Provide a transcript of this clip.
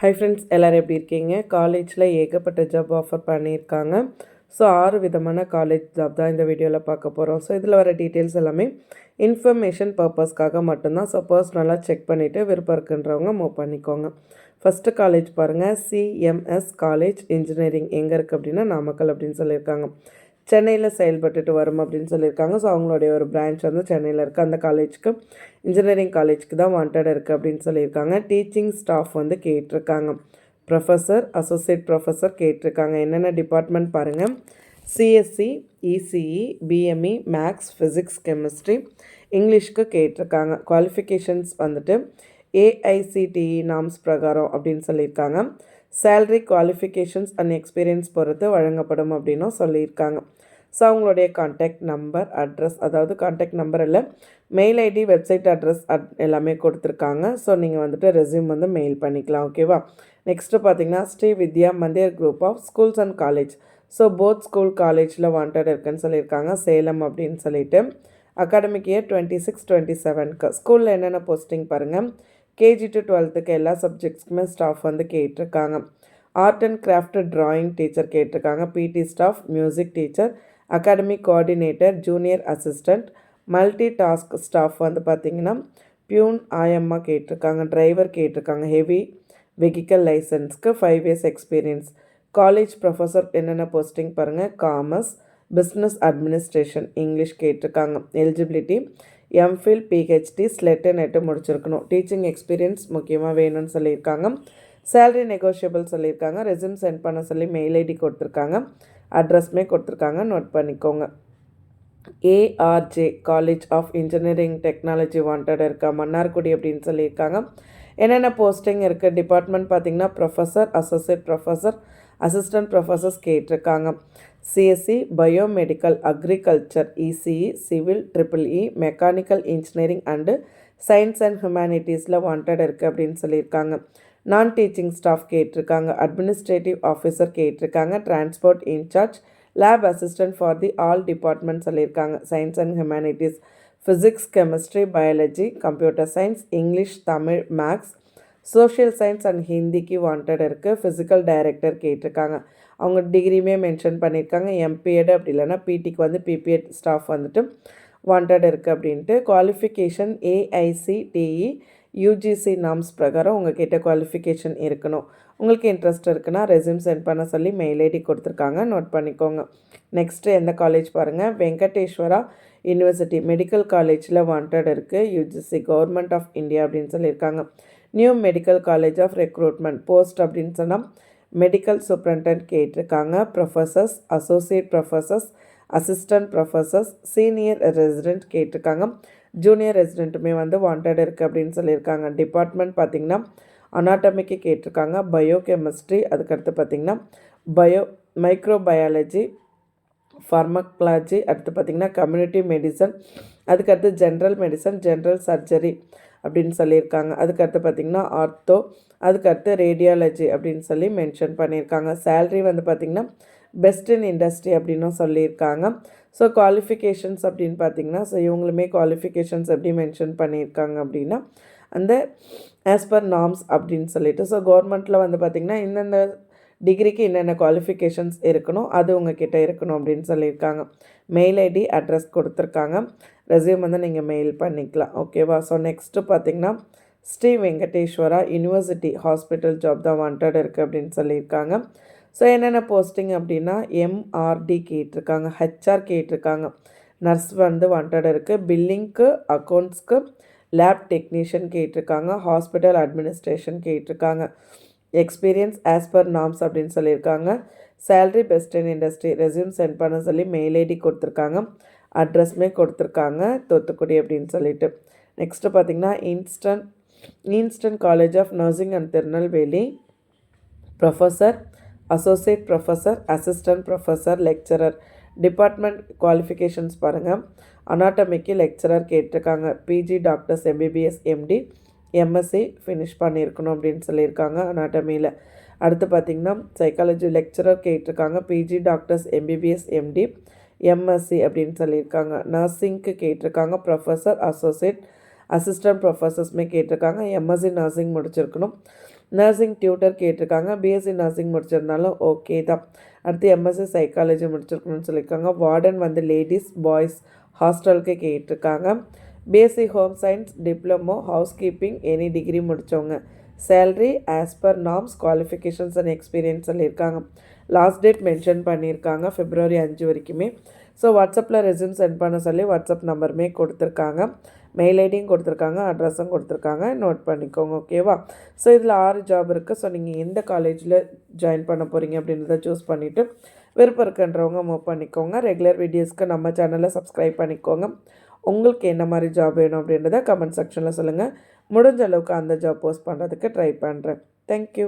Hi friends எல்லோரும் எப்படி இருக்கீங்க? காலேஜில் ஏகப்பட்ட ஜாப் ஆஃபர் பண்ணியிருக்காங்க. ஸோ ஆறு விதமான காலேஜ் ஜாப் தான் இந்த வீடியோவில் பார்க்க போகிறோம் ஸோ இதில் வர டீட்டெயில்ஸ் எல்லாமே இன்ஃபர்மேஷன் பர்பஸ்க்காக மட்டும்தான். ஸோ பர்சனலாக செக் பண்ணிவிட்டு விருப்பம் இருக்குன்றவங்க மூவ் பண்ணிக்கோங்க. ஃபஸ்ட்டு காலேஜ் பாருங்கள் சிஎம்எஸ் காலேஜ் இன்ஜினியரிங் எங்கே இருக்குது அப்படின்னா நாமக்கல் அப்படின்னு சொல்லியிருக்காங்க. சென்னையில் செயல்பட்டுட்டு வரும் அப்படின்னு சொல்லியிருக்காங்க. ஸோ அவங்களுடைய ஒரு பிரான்ச் வந்து சென்னையில் இருக்குது அந்த காலேஜ்க்கு இன்ஜினியரிங் காலேஜ்க்கு தான் வாண்டட் இருக்குது அப்படின்னு சொல்லியிருக்காங்க. டீச்சிங் ஸ்டாஃப் வந்து கேட்டிருக்காங்க. ப்ரொஃபஸர் அசோசியேட் ப்ரொஃபஸர் கேட்டிருக்காங்க. என்னென்ன டிபார்ட்மெண்ட் பாருங்கள் CSE ECE PME maths physics chemistry இங்கிலீஷ்க்கு கேட்டிருக்காங்க. குவாலிஃபிகேஷன்ஸ் வந்துட்டு ஏஐசிடிஇ நாம்ஸ் பிரகாரம் அப்படின்னு சொல்லியிருக்காங்க. சேல்ரி குவாலிஃபிகேஷன்ஸ் அண்ட் எக்ஸ்பீரியன்ஸ் பொறுத்து வழங்கப்படும் அப்படின்னும் சொல்லியிருக்காங்க. ஸோ அவங்களுடைய காண்டாக்ட் நம்பர் அட்ரஸ் அதாவது காண்டாக்ட் நம்பர் இல்லை mail ID website address at எல்லாமே கொடுத்துருக்காங்க. ஸோ நீங்கள் வந்துட்டு ரெஸ்யூம் வந்து மெயில் பண்ணிக்கலாம் ஓகேவா நெக்ஸ்ட்டு பார்த்தீங்கன்னா Shri Vidya Mandir group of schools and college so both school காலேஜில் வாண்டட் இருக்குன்னு சொல்லியிருக்காங்க சேலம் அப்படின்னு சொல்லிட்டு. Academic year twenty six twenty செவனுக்கு ஸ்கூலில் என்னென்ன போஸ்டிங் பாருங்கள் கேஜி டு டுவெல்த்துக்கு எல்லா சப்ஜெக்ட்ஸ்க்குமே ஸ்டாஃப் வந்து கேட்டிருக்காங்க. Art and craft drawing teacher கேட்டிருக்காங்க. PT staff music teacher academic coordinator junior assistant multi task staff வந்து பார்த்திங்கன்னா பியூன் ஆயம்மா கேட்டிருக்காங்க. டிரைவர் கேட்டிருக்காங்க. Heavy vehicle லைசன்ஸ்க்கு five years experience college professor என்னென்ன போஸ்டிங் பாருங்கள் காமர்ஸ் பிஸ்னஸ் அட்மினிஸ்ட்ரேஷன் இங்கிலீஷ் கேட்டிருக்காங்க. Eligibility MPhil PhD SLET NET முடிச்சிருக்கணும். டீச்சிங் எக்ஸ்பீரியன்ஸ் முக்கியமாக வேணும்னு சொல்லியிருக்காங்க. சேல்ரி நெகோஷியபிள் சொல்லியிருக்காங்க. ரெசியூம் சென்ட் பண்ண சொல்லி மெயில் ஐடி கொடுத்துருக்காங்க. அட்ரஸ்மே கொடுத்துருக்காங்க. நோட் பண்ணிக்கோங்க. ARJ college of engineering technology wanted இருக்கா? மன்னார்குடி அப்படின்னு சொல்லியிருக்காங்க. என்னென்ன போஸ்டிங் இருக்குது டிபார்ட்மெண்ட் பார்த்திங்கன்னா professor associate professor assistant professors கேட்டிருக்காங்க. CSE biomedical agriculture ECE civil triple E mechanical engineering and science and ஹியூமனிட்டிஸில் wanted இருக்குது அப்படின்னு சொல்லியிருக்காங்க. நான் டீச்சிங் ஸ்டாஃப் கேட்டிருக்காங்க. அட்மினிஸ்ட்ரேட்டிவ் ஆஃபீஸர் கேட்டிருக்காங்க. Transport incharge lab assistant for the all department சொல்லியிருக்காங்க. Science and humanities physics chemistry biology computer science English Tamil maths social science and ஹிந்திக்கு wanted இருக்குது physical director கேட்டிருக்காங்க. அவங்க டிகிரியுமே மென்ஷன் பண்ணியிருக்காங்க. எம்பிஎட் அப்படி இல்லைன்னா பிடிக்கு வந்து பிபிஎட் ஸ்டாஃப் வந்துட்டு வாண்டட் இருக்குது அப்படின்ட்டு. குவாலிஃபிகேஷன் ஏஐசிடிஇ யூஜிசி நாம்ஸ் பிரகாரம் உங்ககிட்ட குவாலிஃபிகேஷன் இருக்கணும். உங்களுக்கு இன்ட்ரெஸ்ட் இருக்குன்னா ரெசியூம் சென்ட் பண்ண சொல்லி மெயில் ஐடி கொடுத்துருக்காங்க. நோட் பண்ணிக்கோங்க. நெக்ஸ்ட்டு எந்த காலேஜ் பாருங்கள் வெங்கடேஸ்வரா யூனிவர்சிட்டி மெடிக்கல் காலேஜில் வாண்டட் இருக்குது யூஜிசி கவர்மெண்ட் ஆஃப் இந்தியா அப்படின்னு சொல்லியிருக்காங்க. New medical college of recruitment post அப்படின்னு சொன்னால் மெடிக்கல் சூப்ரண்டன்ட் கேட்டிருக்காங்க. Professors associate professors assistant professors senior resident கேட்டிருக்காங்க. ஜூனியர் ரெசிடெண்ட்டுமே வந்து வாண்டட் இருக்குது அப்படின்னு சொல்லியிருக்காங்க. டிபார்ட்மெண்ட் பார்த்திங்கன்னா அனாட்டமிக்கு கேட்டிருக்காங்க. பயோ கெமிஸ்ட்ரி அதுக்கடுத்து பார்த்திங்கன்னா பயோ மைக்ரோபயாலஜி ஃபார்மக்லாஜி அடுத்து பார்த்திங்கன்னா கம்யூனிட்டி மெடிசன் அதுக்கடுத்து ஜென்ரல் மெடிசன் ஜென்ரல் சர்ஜரி அப்படின்னு சொல்லியிருக்காங்க. அதுக்கடுத்து பார்த்திங்கன்னா ஆர்த்தோ அதுக்கடுத்து ரேடியாலஜி அப்படின்னு சொல்லி மென்ஷன் பண்ணியிருக்காங்க. சேல்ரி வந்து பார்த்திங்கன்னா பெஸ்ட் இன் இண்டஸ்ட்ரி அப்படின்னும் சொல்லியிருக்காங்க. ஸோ குவாலிஃபிகேஷன்ஸ் அப்படின்னு பார்த்தீங்கன்னா ஸோ இவங்களுமே குவாலிஃபிகேஷன்ஸ் எப்படி மென்ஷன் பண்ணியிருக்காங்க அப்படின்னா அந்த ஆஸ் பர் நாம்ஸ் அப்படின்னு சொல்லிட்டு. ஸோ கவர்மெண்ட்டில் வந்து பார்த்திங்கன்னா இந்தந்த டிகிரிக்கு என்னென்ன குவாலிஃபிகேஷன்ஸ் இருக்கணும் அது உங்ககிட்ட இருக்கணும் அப்படின்னு சொல்லியிருக்காங்க. மெயில் ஐடி அட்ரஸ் கொடுத்துருக்காங்க. ரெசியூம் வந்து நீங்கள் மெயில் பண்ணிக்கலாம். ஓகேவா ஸோ நெக்ஸ்ட்டு பார்த்தீங்கன்னா Shri Venkateswara university hospital job தான் வாண்டட் இருக்குது அப்படின்னு சொல்லியிருக்காங்க. ஸோ என்னென்ன போஸ்டிங் அப்படின்னா எம்ஆர்டி கேட்டிருக்காங்க ஹெச்ஆர் கேட்டிருக்காங்க. நர்ஸ் வந்து வாண்டட் இருக்குது பில்லிங்க்கு அக்கௌண்ட்ஸ்க்கு லேப் டெக்னீஷியன் கேட்டிருக்காங்க. ஹாஸ்பிட்டல் அட்மினிஸ்ட்ரேஷன் கேட்டிருக்காங்க. எக்ஸ்பீரியன்ஸ் ஆஸ் பர் நாம்ஸ் அப்படின்னு சொல்லியிருக்காங்க. Salary best in industry resume send பண்ண சொல்லி மெயில் ஐடி கொடுத்துருக்காங்க. அட்ரஸ்மே கொடுத்துருக்காங்க தூத்துக்குடி அப்படின்னு சொல்லிட்டு. நெக்ஸ்ட்டு பார்த்திங்கன்னா instant instant college of nursing and Tirunelveli. Professor associate professor assistant professor lecturer department qualifications பாருங்கள் அனாட்டமிக்கு லெக்சரர் கேட்டிருக்காங்க. PG doctors MBBS MD MSc finish பண்ணியிருக்கணும் அப்படின்னு சொல்லியிருக்காங்க அனாட்டமியில் அடுத்து பார்த்திங்கன்னா சைக்காலஜி லெக்சரர் கேட்டிருக்காங்க. PG doctors MBBS MD MSc அப்படின்னு சொல்லியிருக்காங்க. நர்சிங்க்கு கேட்டிருக்காங்க. ப்ரொஃபஸர் அசோசியேட் அசிஸ்டன்ட் ப்ரொஃபஸர்ஸுமே கேட்டிருக்காங்க. எம்எஸ்சி நர்சிங் முடிச்சிருக்கணும். நர்சிங் டியூட்டர் கேட்டிருக்காங்க. பிஎஸ்சி நர்சிங் முடிச்சிருந்தாலும் ஓகே தான். அடுத்து எம்எஸ்சி சைக்காலஜி முடிச்சிருக்கணும்னு சொல்லியிருக்காங்க. வார்டன் வந்து லேடிஸ் பாய்ஸ் ஹாஸ்டலுக்கு கேட்டிருக்காங்க. BSc home science diploma house keeping any degree முடித்தவங்க salary as per norms qualifications and experience சொல்லியிருக்காங்க. லாஸ்ட் டேட் மென்ஷன் பண்ணியிருக்காங்க ஃபிப்ரவரி அஞ்சு வரைக்குமே. ஸோ வாட்ஸ்அப்பில் ரெஸ்யூம் சென்ட் பண்ண சொல்லி வாட்ஸ்அப் நம்பருமே கொடுத்துருக்காங்க. மெயில் ஐடியும் கொடுத்துருக்காங்க அட்ரஸும் கொடுத்துருக்காங்க. நோட் பண்ணிக்கோங்க ஓகேவா ஸோ இதில் ஆறு ஜாப் இருக்குது ஸோ நீங்கள் எந்த காலேஜில் ஜாயின் பண்ண போகிறீங்க அப்படின்றத சூஸ் பண்ணிவிட்டு விருப்பம் இருக்குன்றவங்க மூவ் பண்ணிக்கோங்க. ரெகுலர் வீடியோஸ்க்கு நம்ம சேனலை சப்ஸ்கிரைப் பண்ணிக்கோங்க. உங்களுக்கு என்ன மாதிரி ஜாப் வேணும் அப்படின்றத கமெண்ட் செக்ஷனில் சொல்லுங்கள் முடிஞ்ச அளவுக்கு அந்த ஜாப் போஸ்ட் பண்ணுறதுக்கு ட்ரை பண்ணுறேன் தேங்க்யூ